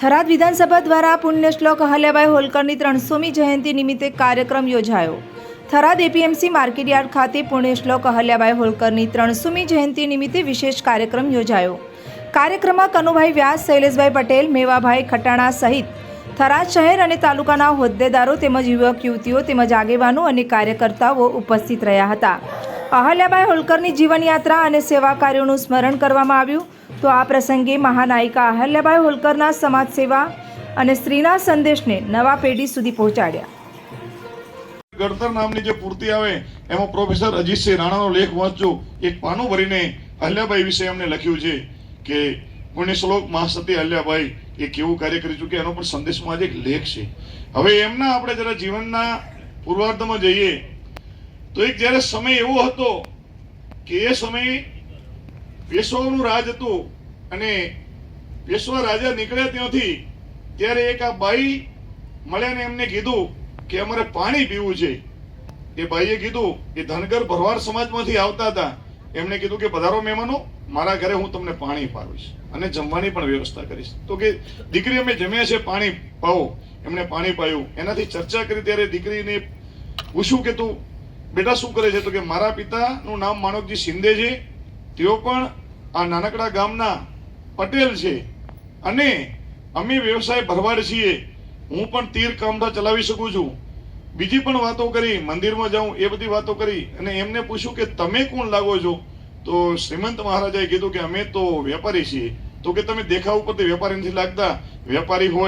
થરાદ વિધાનસભા દ્વારા પુણ્યશ્લોક અહલ્યાભાઈ હોલકરની ત્રણસોમી જયંતિ નિમિત્તે કાર્યક્રમ યોજાયો. થરાદ એપીએમસી માર્કેટયાર્ડ ખાતે પુણ્યશ્લોક અહલ્યાભાઈ હોલકરની ત્રણસોમી જયંતિ નિમિત્તે વિશેષ કાર્યક્રમ યોજાયો. કાર્યક્રમમાં કનુભાઈ વ્યાસ, શૈલેષભાઈ પટેલ, મેવાભાઈ ખટાણા સહિત થરાદ શહેર અને તાલુકાના હોદ્દેદારો તેમજ યુવક, યુવતીઓ તેમજ આગેવાનો અને કાર્યકર્તાઓ ઉપસ્થિત રહ્યા હતા. અહલ્યાબાઈ હોલકરની જીવનયાત્રા અને સેવા કાર્યોનું સ્મરણ કરવામાં આવ્યું. તો આ પ્રસંગે મહાનાયિકા અહલ્યાબાઈ હોલકરના સમાજ સેવા અને સ્ત્રીના સંદેશને નવા પેઢી સુધી પહોંચાડ્યા. ગણતર નામની જે પૂર્તિ આવે, એમાં પ્રોફેસર અજીતસિંહ રાણાનો લેખ વાંચજો. એક પાનું ભરીને અહલ્યાબાઈ વિશે એમને લખ્યું છે કે પુણ્યશ્લોક મહાસતી અહલ્યાબાઈ એ કેવું કાર્ય કરી ચૂક્યા, એનો પણ સંદેશમાં આજે એક લેખ છે. હવે એમના આપણે જરા જીવનના પૂર્વાર્ધમાં જઈએ, તો એક જ્યારે સમય એવો હતો કે એ સમયે પેશવાનું રાજ હતું અને પેશવા રાજા નીકળ્યા ત્યાંથી, ત્યારે એક આ બાઈ મળ્યા ને એમને કીધું કે અમારે પાણી પીવું છે. એ ભાઈએ કીધું, એ ધનગર ભરવાડ સમાજમાંથી આવતા હતા. એમણે કીધું કે, પધારો મહેમાનો, મારા ઘરે હું તમને પાણી પાવીશ અને જમવાની પણ વ્યવસ્થા કરીશ. તો કે, દીકરી, અમે જમ્યા છે, પાણી પાવો એમણે પાણી પાયું. એનાથી ચર્ચા કરી ત્યારે દીકરીને પૂછ્યું કે, તું, બેટા, શું કરે છે? તો કે, મારા પિતાનું નામ માણકજી શિંદે છે. તેઓ પણ આ નાનકડા ગામના પટેલ છે. અને અમે વ્યવસાય ભરવાડ છીએ. હું પણ તીર કામઠા ચલાવી શકું છું. બીજી પણ વાતો કરી, મંદિરમાં જાઉં, એ બધી વાતો કરી અને એમને પૂછ્યું કે તમે કોણ લાગો છો? તો શ્રીમંત મહારાજાએ કીધું કે અમે તો વેપારી છીએ. તો કે તમે દેખાવ ઉપરથી વેપારી નથી લાગતા, વેપારી હોય